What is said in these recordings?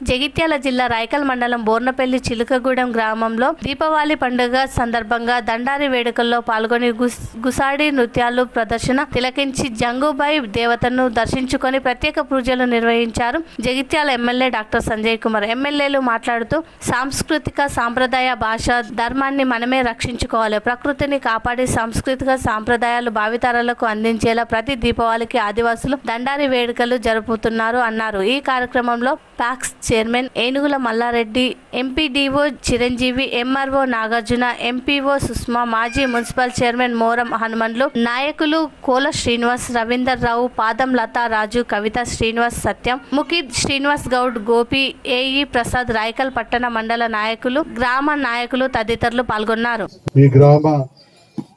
జగిత్యాల జిల్లా రాయకల్ మండలం బోర్నపల్లి చిలుకగూడెం గ్రామంలో దీపావళి పండుగ సందర్భంగా దండారి వేడుకల్లో పాల్గొని గుస్- గుసాడి నృత్యాలు ప్రదర్శన తిలకించి జంగుబాయి దేవతను దర్శించుకొని ప్రత్యేక పూజలు నిర్వహించారు జగిత్యాల ఎమ్మెల్యే డాక్టర్ సంజయ్ కుమార్. ఎమ్మెల్యేలు మాట్లాడుతూ సాంస్కృతిక సాంప్రదాయ భాష ధర్మాన్ని మనమే రక్షించుకోవాలి. ప్రకృతిని కాపాడి సాంస్కృతిక సాంప్రదాయాలు భావితరాలకు అందించేలా ప్రతి దీపావళికి ఆదివాసులు దండారి వేడుకలు జరుపుతున్నారు అన్నారు. ఈ కార్యక్రమంలో PACS chairman Enugula Mallareddy MPDO Chiranjeevi MRO Nagarjuna MPO Sushma మాజీ మున్సిపల్ చైర్మన్ మోరం హనుమన్లు నాయకులు కోల శ్రీనివాస్ రవీందర్ రావు పాదం లతా రాజు కవిత శ్రీనివాస్ సత్యం ముఖిద్ శ్రీనివాస్ గౌడ్ గోపి ఏఈ ప్రసాద్ రాయకల్ పట్టణ మండల నాయకులు గ్రామ నాయకులు తదితరులు పాల్గొన్నారు. ఈ గ్రామ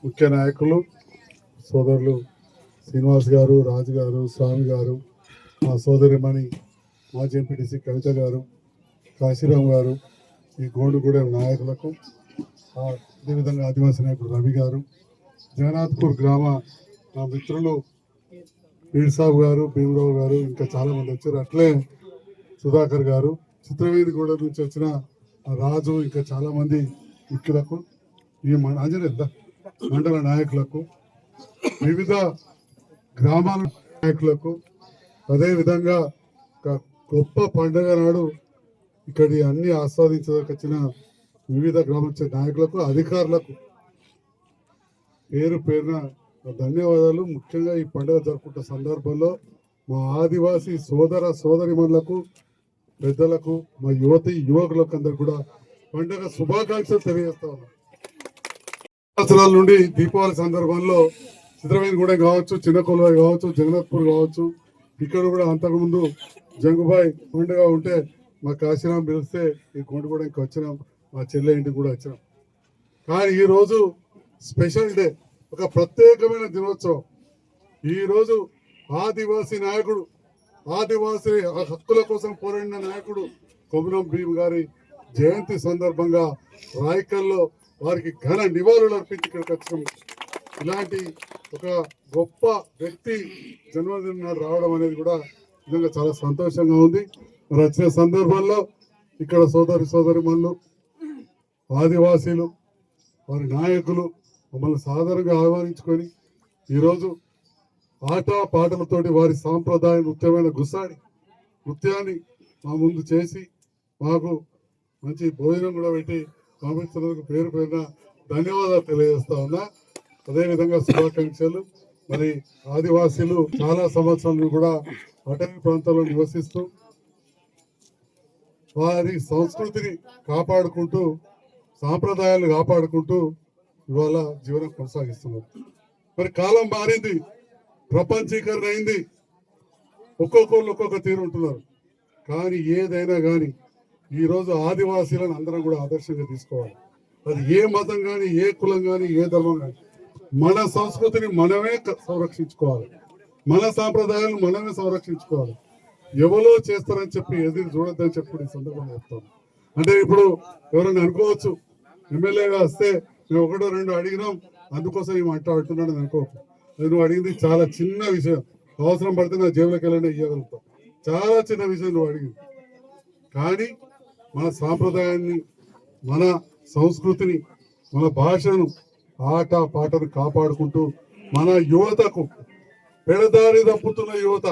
ముఖ్య నాయకులు సోదరులు శ్రీనివాస్ గారు రాజు గారు స్వామి గారు మా సోదరిమణి మాజీ ఎంపీటీసీ కవిత గారు కాశీరామ్ గారు ఈ గోండుగూడెం నాయకులకు అదేవిధంగా ఆదివాసీ నాయకుడు రవి గారు జగన్నాథ్పూర్ గ్రామ నా మిత్రులు పీర్ సాబు గారు భీమరావు గారు ఇంకా చాలామంది వచ్చారు. అట్లే సుధాకర్ గారు చిత్రవేది గూడ నుంచి వచ్చిన రాజు ఇంకా చాలామంది ముఖ్యులకు ఈ మన ఆంజనేయ మండల నాయకులకు వివిధ గ్రామాల నాయకులకు అదే విధంగా ఒక గొప్ప పండుగ నాడు ఇక్కడి అన్ని ఆస్వాదించడానికి వివిధ గ్రామాల నాయకులకు అధికారులకు పేరు పేరున ధన్యవాదాలు. ముఖ్యంగా ఈ పండుగ జరుపుకుంటున్న సందర్భంలో మా ఆదివాసీ సోదర సోదరిమణులకు పెద్దలకు మా యువతి యువకులకు అందరు కూడా పండుగ శుభాకాంక్షలు తెలియజేస్తా ఉన్నాం. నుండి దీపావళి సందర్భంలో చిత్రవేదిగూడెం కావచ్చు చిన్నకొలవాయి కావచ్చు జగన్నాథ్పూర్ కావచ్చు ఇక్కడ కూడా అంతకుముందు జంగుబాయ్ కొండగా ఉంటే మా కాశీరాం పిలిస్తే ఈ కొండగూడెంకి వచ్చినాం మా చెల్లె ఇంటికి కూడా వచ్చినాం. కానీ ఈ రోజు స్పెషల్ డే ఒక ప్రత్యేకమైన దినోత్సవం. ఈ రోజు ఆదివాసీ నాయకుడు ఆదివాసీ హక్కుల కోసం పోరాడిన నాయకుడు కొమరం భీమ్ గారి జయంతి సందర్భంగా రాయకల్లో వారికి ఘన నివాళులు అర్పించి ఇక్కడికి వచ్చినాం ఇలాంటి ఒక గొప్ప వ్యక్తి జన్మదినం నాడు రావడం అనేది కూడా నిజంగా చాలా సంతోషంగా ఉంది. మరి వచ్చిన సందర్భంలో ఇక్కడ సోదరి సోదరి ఆదివాసీలు వారి నాయకులు మమ్మల్ని సాధారణంగా ఆహ్వానించుకొని ఈరోజు ఆట పాటలతోటి వారి సాంప్రదాయ నృత్యమైన గుసాడి నృత్యాన్ని మా ముందు చేసి మాకు మంచి భోజనం కూడా పెట్టి పంపించినందుకు పేరు పేరున ధన్యవాదాలు తెలియజేస్తా ఉన్నా. అదేవిధంగా శుభాకాంక్షలు. మరి ఆదివాసీలు చాలా సంవత్సరాలు కూడా అటవీ ప్రాంతాల్లో నివసిస్తూ వారి సంస్కృతిని కాపాడుకుంటూ సాంప్రదాయాలు కాపాడుకుంటూ ఇవాళ జీవనం కొనసాగిస్తున్నారు. మరి కాలం మారింది ప్రపంచీకరణ అయింది. ఒక్కొక్కళ్ళు ఒక్కొక్క తీరు ఉంటున్నారు. కానీ ఏదైనా కానీ ఈ రోజు ఆదివాసీలను అందరం కూడా ఆదర్శంగా తీసుకోవాలి. అది ఏ మతం కానీ ఏ కులం కానీ ఏ ధర్మం కానీ మన సంస్కృతిని మనమే సంరక్షించుకోవాలి. మన సాంప్రదాయాలను మనమే సంరక్షించుకోవాలి. ఎవరో చేస్తారని చెప్పి ఎదురు చూడొద్దని చెప్పి ఈ సందర్భంగా చెప్తాను. అంటే ఇప్పుడు ఎవరైనా అనుకోవచ్చు ఎమ్మెల్యేగా వస్తే మేము ఒకటో రెండు అడిగినాం అందుకోసం ఈ మాట అంటున్నాడు అనుకోకు అది నువ్వు అడిగింది చాలా చిన్న విషయం. అవసరం పడితే నా జేబులకు వెళ్ళండి ఇవ్వగలుగుతాం చాలా చిన్న విషయం నువ్వు అడిగింది. కానీ మన సాంప్రదాయాన్ని మన సంస్కృతిని మన భాషను ఆట పాటను కాపాడుకుంటూ మన యువతకు పెడదారి తప్పుతున్న యువత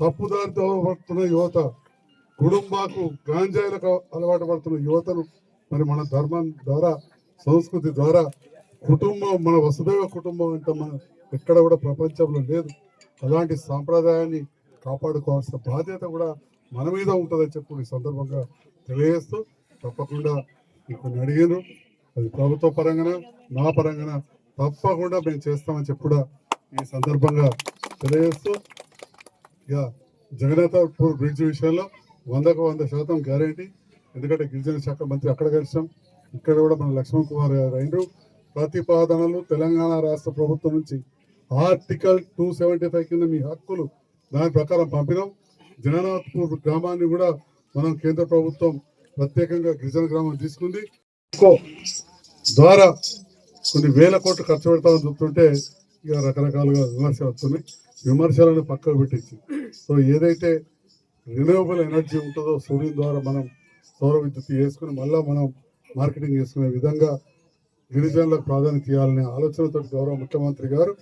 తప్పుదారి పడుతున్న యువత కుటుంబాకు గాంజాయిలకు అలవాటు పడుతున్న యువతను మరి మన ధర్మం ద్వారా సంస్కృతి ద్వారా కుటుంబం మన వసుదైవ కుటుంబం అంటే మన ఎక్కడ కూడా ప్రపంచంలో లేదు. అలాంటి సాంప్రదాయాన్ని కాపాడుకోవాల్సిన బాధ్యత కూడా మన మీద ఉంటుందని చెప్పి ఈ సందర్భంగా తెలియజేస్తూ తప్పకుండా మీకు అడిగాను అది ప్రభుత్వ పరంగాన? నా పరంగాన? తప్పకుండా మేము చేస్తామని చెప్పి కూడా ఈ సందర్భంగా తెలియజేస్తూ ఇక జగన్నాథపూర్ బ్రిడ్జ్ విషయంలో వందకు వంద శాతం గ్యారంటీ. ఎందుకంటే గిరిజన శాఖ మంత్రి అక్కడ కలిసాం ఇక్కడ కూడా మన లక్ష్మణ్ కుమార్ గారు అయినరు. ప్రతిపాదనలు తెలంగాణ రాష్ట్ర ప్రభుత్వం నుంచి ఆర్టికల్ టూ సెవెంటీ ఫైవ్ కింద మీ హక్కులు దాని ప్రకారం పంపినాం. జగన్నాథ్పూర్ గ్రామాన్ని కూడా మనం కేంద్ర ప్రభుత్వం ప్రత్యేకంగా గిరిజన గ్రామం తీసుకుంది. కో ద్వారా కొన్ని వేల కోట్లు ఖర్చు పెడతామని చెప్తుంటే ఇక రకరకాలుగా విమర్శలు వస్తున్నాయి. విమర్శలను పక్కకు పెట్టించి సో ఏదైతే రిన్యూవబుల్ ఎనర్జీ ఉంటుందో సూర్యుని ద్వారా మనం సౌర విద్యుత్ చేసుకుని మళ్ళీ మనం మార్కెటింగ్ చేసుకునే విధంగా గిరిజనులకు ప్రాధాన్యత ఇవ్వాలనే ఆలోచనతో గౌరవ ముఖ్యమంత్రి గారు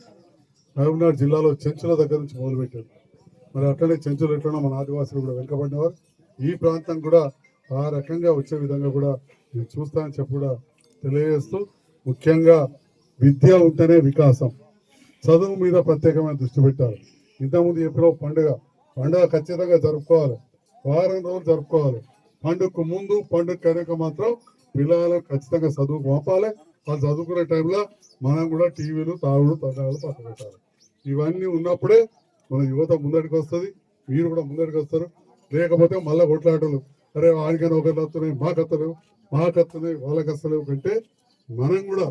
మహబూబ్నగర్ జిల్లాలో చెంచుల దగ్గర నుంచి మొదలుపెట్టారు. మరి అట్లనే చెంచులు ఎట్లనో మన ఆదివాసులు కూడా వెనుకబడినవారు. ఈ ప్రాంతం కూడా ఆ రకంగా వచ్చే విధంగా కూడా నేను చూస్తానని చెప్పి కూడా తెలియజేస్తూ ముఖ్యంగా విద్య ఉంటేనే వికాసం. చదువు మీద ప్రత్యేకమైన దృష్టి పెట్టాలి. ఇంతకుముందు చెప్పిన పండుగ పండుగ ఖచ్చితంగా జరుపుకోవాలి. వారం రోజులు జరుపుకోవాలి. పండుగకు ముందు పండుగ కనుక మాత్రం పిల్లలకు ఖచ్చితంగా చదువు పంపాలి. వాళ్ళు చదువుకునే టైంలో మనం కూడా టీవీలు తాగుడు తండాలు పక్కన పెట్టాలి ఇవన్నీ ఉన్నప్పుడే మన యువత ముందడికి వస్తుంది. మీరు కూడా ముందడికి వస్తారు. లేకపోతే మళ్ళీ కొట్లాటలు. అరే వాడికైనా ఒకరు వస్తున్నాయి మాకు వస్తలేవు మాకు వస్తున్నాయి వాళ్ళకి వస్తలేవు కంటే మనం కూడా